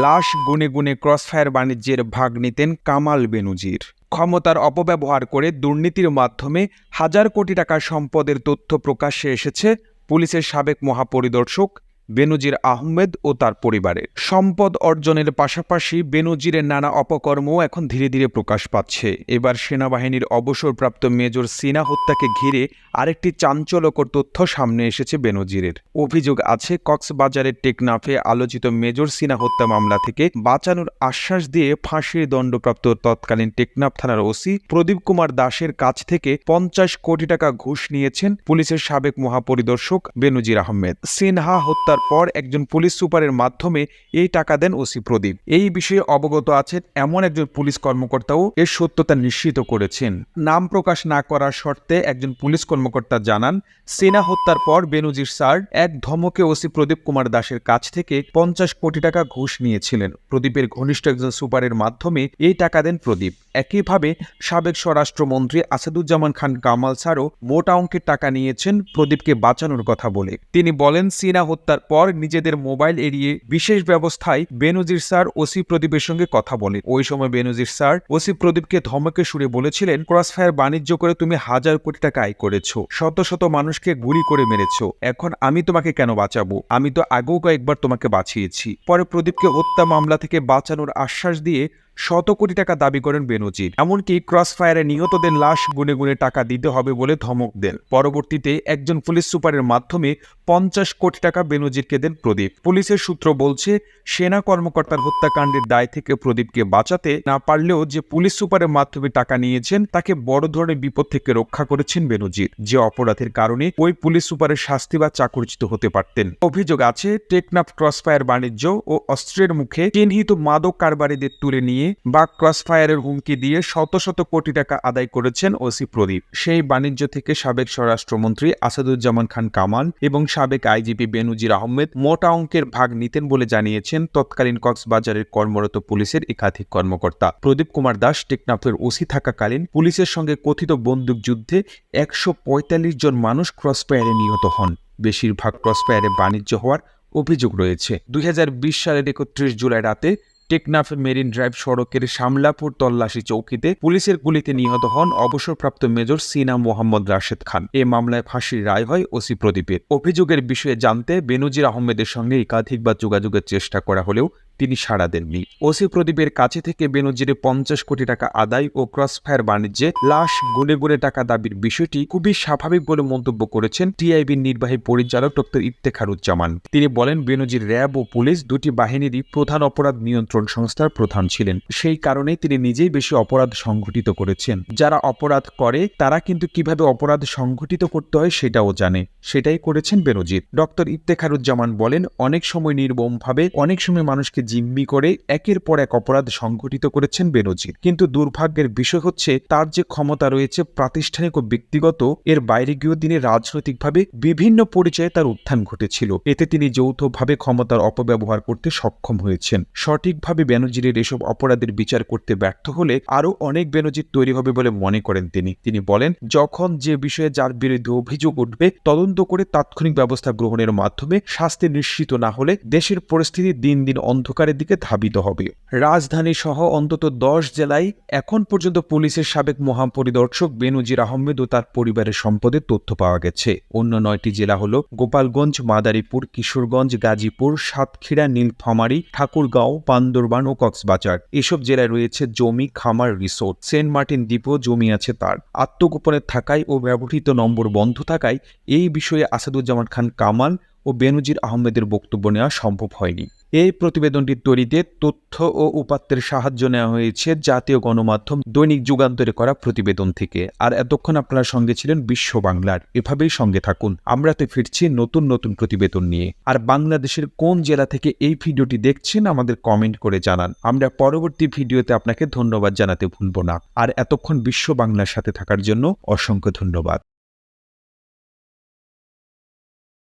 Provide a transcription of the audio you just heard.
লাশ গুনে গুনে ক্রসফায়ার বাণিজ্যের ভাগ নিতেন কামাল বেনুজির। ক্ষমতার অপব্যবহার করে দুর্নীতির মাধ্যমে হাজার কোটি টাকা সম্পদের তথ্য প্রকাশ্যে এসেছে পুলিশের সাবেক মহাপরিদর্শক বেনজির আহমেদ ও তার পরিবারের। সম্পদ অর্জনের পাশাপাশি বেনজিরের নানা অপকর্মও এখন ধীরে ধীরে প্রকাশ পাচ্ছে। এবার সেনাবাহিনীর অবসরপ্রাপ্ত মেজর সিনা হত্যাকে ঘিরে আরেকটি চাঞ্চল্যকর তথ্য সামনে এসেছে বেনজিরের। অভিযোগ আছে, কক্সবাজারের টেকনাফে আলোচিত মেজর সিনা হত্যা মামলা থেকে বাঁচানোর আশ্বাস দিয়ে ফাঁসির দণ্ডপ্রাপ্ত তৎকালীন টেকনাফ থানার ওসি প্রদীপ কুমার দাসের কাছ থেকে পঞ্চাশ কোটি টাকা ঘুষ নিয়েছেন পুলিশের সাবেক মহাপরিদর্শক বেনজির আহমেদ। সিনহা হত্যার পর একজন পুলিশ সুপারের মাধ্যমে এই টাকা দেন ওসি প্রদীপ। এই বিষয়ে অবগত আছেন এমন একজন পুলিশ কর্মকর্তাও এর সত্যতা নিশ্চিত করেছেন। নাম প্রকাশ না করার শর্তে একজন পুলিশ কর্মকর্তা জানান, সেনা হত্যার পর বেনুজির স্যার এক ধমকে ওসি প্রদীপ কুমার দাসের কাছ থেকে পঞ্চাশ কোটি টাকা ঘুষ নিয়েছিলেন। প্রদীপের ঘনিষ্ঠ একজন সুপারের মাধ্যমে এই টাকা দেন প্রদীপ। একইভাবে সাবেক স্বরাষ্ট্রমন্ত্রী আসাদুজ্জামান খান কামাল স্যারও মোটা অঙ্কের টাকা নিয়েছেন প্রদীপকে বাঁচানোর কথা বলে। তিনি বলেন, সিনা হত্যার পর নিজেদের মোবাইল এড়িয়ে বিশেষ ব্যবস্থায় বেনজির স্যার ওসি প্রদীপের সঙ্গে কথা বলে ওই সময় বেনজির স্যার ওসি প্রদীপকে ধমকে সুরে বলেছিলেন, ক্রসফায়ার বাণিজ্য করে তুমি হাজার কোটি টাকা আয় করেছ, শত শত মানুষকে গুলি করে মেরেছো, এখন আমি তোমাকে কেন বাঁচাবো? আমি তো আগেও কয়েকবার তোমাকে বাঁচিয়েছি। পরে প্রদীপকে হত্যা মামলা থেকে বাঁচানোর আশ্বাস দিয়ে শত কোটি টাকা দাবি করেন বেনজির। এমনকি ক্রসফায়ারে নিহতদের লাশ গুনে গুনে টাকা দিতে হবে বলে ধমক দেন। পরবর্তীতে একজন পুলিশ সুপারের মাধ্যমে পঞ্চাশ কোটি টাকা বেনজিরকে দেন প্রদীপ। পুলিশের সূত্র বলছে, সেনা কর্মকর্তার হত্যাকাণ্ডের দায় থেকে প্রদীপকে বাঁচাতে না পারলেও যে পুলিশ সুপারের মাধ্যমে টাকা নিয়েছেন, তাকে বড় ধরনের বিপদ থেকে রক্ষা করেছেন বেনজির। যে অপরাধের কারণে ওই পুলিশ সুপারের শাস্তি বা চাকরিচ্যুত হতে পারতেন। অভিযোগ আছে, টেকনাফ ক্রসফায়ার বাণিজ্য ও অস্ত্রের মুখে চিহ্নিত মাদক কারবারিদের তুলে নিয়ে বা ক্রসফায়ারের হুমকি দিয়ে শত শত কোটি টাকা আদায় করেছেন ওসি প্রদীপ। সেই বাণিজ্য থেকে সাবেক স্বরাষ্ট্রমন্ত্রী আসাদুজ্জামান খান কামাল এবং সাবেক আইজিপি বেনুজির আহমেদ মোটা অঙ্কের ভাগ নিতেন বলে জানিয়েছেন তৎকালীন কক্সবাজারের কর্মরত পুলিশের একাধিক কর্মকর্তা। প্রদীপ কুমার দাস টেকনাফের ওসি থাকাকালীন পুলিশের সঙ্গে কথিত বন্দুক যুদ্ধে একশো পঁয়তাল্লিশ জন মানুষ ক্রসফায়ারে নিহত হন। বেশিরভাগ ক্রসফায়ারে বাণিজ্য হওয়ার অভিযোগ রয়েছে। দুই হাজার বিশ সালের একত্রিশ জুলাই রাতে টেকনাফ মেরিন ড্রাইভ সড়কের শামলাপুর তল্লাশি চৌকিতে পুলিশের গুলিতে নিহত হন অবসরপ্রাপ্ত মেজর সিনা মোহাম্মদ রাশেদ খান। এ মামলায় ফাঁসির রায় হয় ওসি প্রদীপের। অভিযোগের বিষয়ে জানতে বেনজির আহমেদের সঙ্গে একাধিকবার যোগাযোগের চেষ্টা করা হলেও তিনি সাড়া দেননি। ওসি প্রদীপের কাছে থেকে বেনজিরে পঞ্চাশ কোটি টাকা আদায় ও ক্রসফায়ার বাণিজ্যে লাশ গুনে গুনে টাকা দাবির বিষয়টি খুবই স্বাভাবিক বলে মন্তব্য করেছেন টিআইবির নির্বাহী পরিচালক ডক্টর ইফতেখারুজ্জামান। তিনি বলেন, বেনজির র্যাব ও পুলিশ দুটি বাহিনীরই প্রধান অপরাধ নিয়ন্ত্রণ সংস্থার প্রধান ছিলেন। সেই কারণে তিনি নিজেই বেশি অপরাধ সংঘটিত করেছেন। যারা অপরাধ করে, তারা কিন্তু কীভাবে অপরাধ সংঘটিত করতে হয় সেটাও জানে। সেটাই করেছেন বেনজির। ডক্টর ইফতেখারুজ্জামান বলেন, অনেক সময় নির্মমভাবে, অনেক সময় মানুষকে জিম্মি করে একের পর এক অপরাধ সংঘটিত করেছেন বেনজির। কিন্তু দুর্ভাগ্যের বিষয় হচ্ছে, তার যে ক্ষমতা রয়েছে প্রাতিষ্ঠানিক ও ব্যক্তিগত, এর বাইরে গিয়েও তিনি রাজনৈতিকভাবে বিভিন্ন পরিচয়ে তার উত্থান ঘটেছিল। এতে তিনি যৌথভাবে ক্ষমতার অপব্যবহার করতে সক্ষম হয়েছেন। সঠিকভাবে বেনজিরের এসব অপরাধের বিচার করতে ব্যর্থ হলে আরও অনেক বেনজির তৈরি হবে বলে মনে করেন তিনি। তিনি বলেন, যখন যে বিষয়ে যার বিরুদ্ধে অভিযোগ উঠবে, তদন্ত করে তাৎক্ষণিক ব্যবস্থা গ্রহণের মাধ্যমে শাস্তি নিশ্চিত না হলে দেশের পরিস্থিতি দিন দিন অন্ধকারের দিকে ধাবিত হবে। রাজধানী সহ অন্তত দশ জেলায় এখন পর্যন্ত পুলিশের সাবেক মহাপরিদর্শক বেনজির আহমেদ ও তার পরিবারের সম্পদের তথ্য পাওয়া গেছে। অন্য নয়টি জেলা হল গোপালগঞ্জ, মাদারীপুর, কিশোরগঞ্জ, গাজীপুর, সাতক্ষীরা, নীলফামারী, ঠাকুরগাঁও, বান্দরবান ও কক্সবাজার। এসব জেলায় রয়েছে জমি, খামার, রিসোর্ট। সেন্ট মার্টিন দ্বীপও জমি আছে তার। আত্মগোপনে থাকায় ও ব্যবহৃত নম্বর বন্ধ থাকায় এই বিষয়ে আসাদুজ্জামান খান কামাল ও বেনজির আহমেদের বক্তব্য নেওয়া সম্ভব হয়নি। এই প্রতিবেদনটি তৈরিতে তথ্য ও উপাত্তের সাহায্য নেওয়া হয়েছে জাতীয় গণমাধ্যম দৈনিক যুগান্তরে করা প্রতিবেদন থেকে। আর এতক্ষণ আপনারা সঙ্গে ছিলেন বিশ্ব বাংলার। এভাবেই সঙ্গে থাকুন। আমরা তো ফিরছি নতুন নতুন প্রতিবেদন নিয়ে। আর বাংলাদেশের কোন জেলা থেকে এই ভিডিওটি দেখছেন আমাদের কমেন্ট করে জানান। আমরা পরবর্তী ভিডিওতে আপনাকে ধন্যবাদ জানাতে ভুলব না। আর এতক্ষণ বিশ্ব বাংলার সাথে থাকার জন্য অসংখ্য ধন্যবাদ।